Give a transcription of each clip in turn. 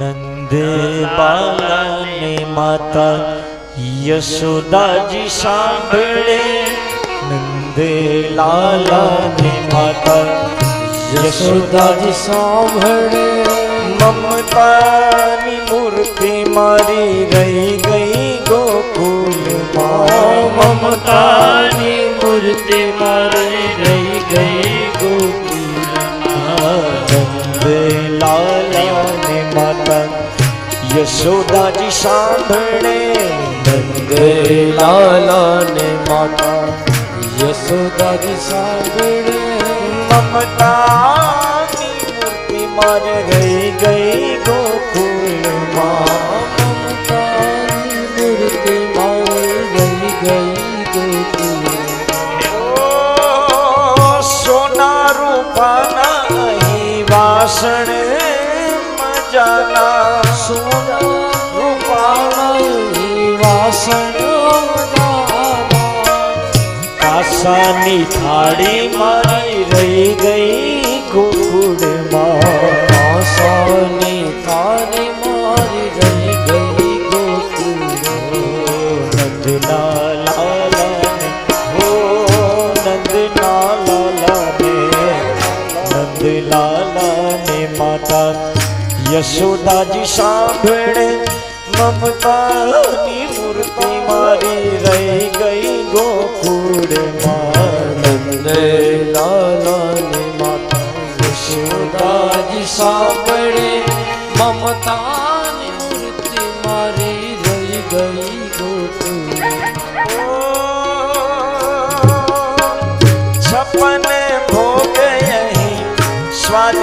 નંદે બાલાને માતા યશોદાજી સાંભળે નંદે લાલાને માતા યશોદાજી સાંભળે મમતાની મૂર્તિ મારી રહી ગઈ ગોકુલમાં મમતાની મૂર્તિ મારી રહી ગઈ ગોકુલમાં નંદે લાલાને માતા यशोदा जी सांभणे नंद लाला ने माता। यशोदा जी सांभणे ममता की मूर्ति मर गई गई गोकुल माँ। ममता की मूर्ति मार गई गई गोकुल सोना रूपा नहीं वासण મજાના સોના રૂપાણી વાસણ કાસાની થાળી મારી યશોદાજી સાંભળે મમતાની મૂર્તિ મારી રહી ગઈ ગોકુળમાં નંદે લાલાની માતા યશોદાજી સાંભળે મમતાની મૂર્તિ મારી રહી ગઈ ગોકુળ છપન ભોગ અહીં સ્વાદ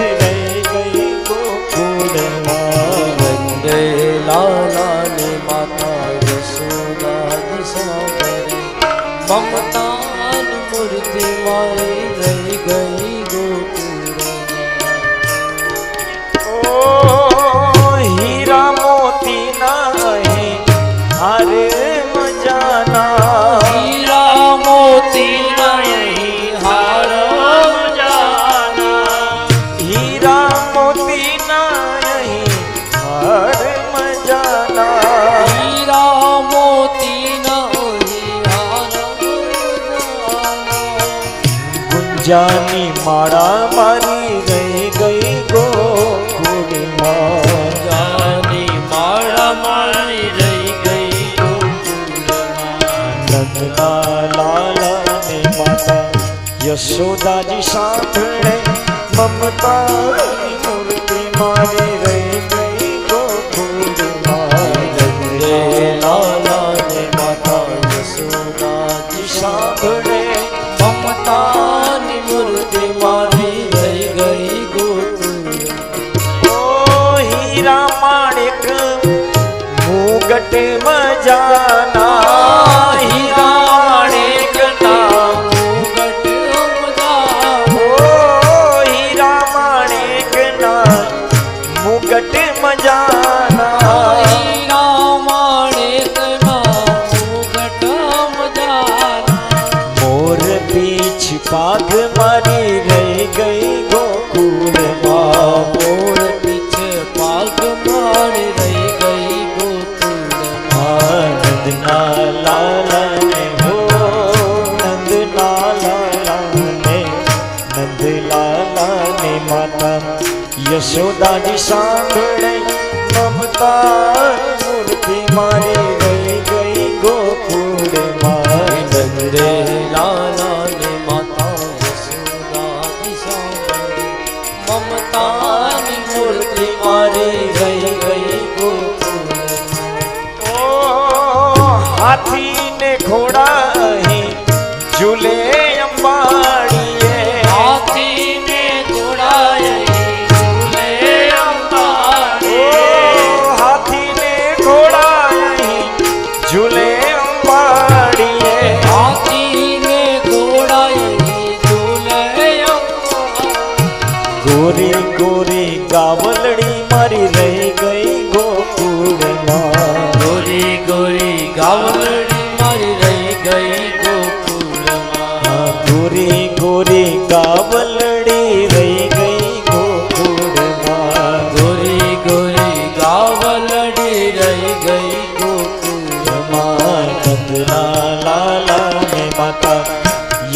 માતા યશોદાજી સાંભળે મમતાની મૂર્તિ મારી રહી ગઈ. ગુંજાની માળા મારી રહી ગઈ ગોકુળમાં જાની માળા મારી રહી ગઈ ગોકુળમાં નંદના લાલાને માતા યશોદાજી સાંભળે મમતાની મૂર્તિ મારી जट मजाना ही राणे नाम। जट मजाना ओ ही राणे ना मुगट मजाना मोर पीछ पाग मारी रह गई गोकुल माँ। मोर યશોદાજી સાંભળે મમતા મૂર્તિ મારી ગઈ ગઈ ગોકુળે મારી. નંદે લાલા ને માતા યશોદાજી સાંભળે મમતાની મૂર્તિ મારી ગઈ ગઈ હાથી ને ઘોડા ઝૂલે અંબા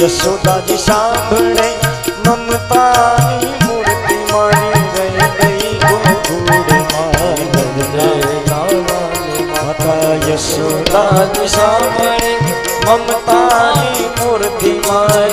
યશોદાજી સાંભળે મમતાની મૂર્તિ મારી ગઈ ગઈ માતા યશોદાજી સાંભળે મમતાની મૂર્તિ મારી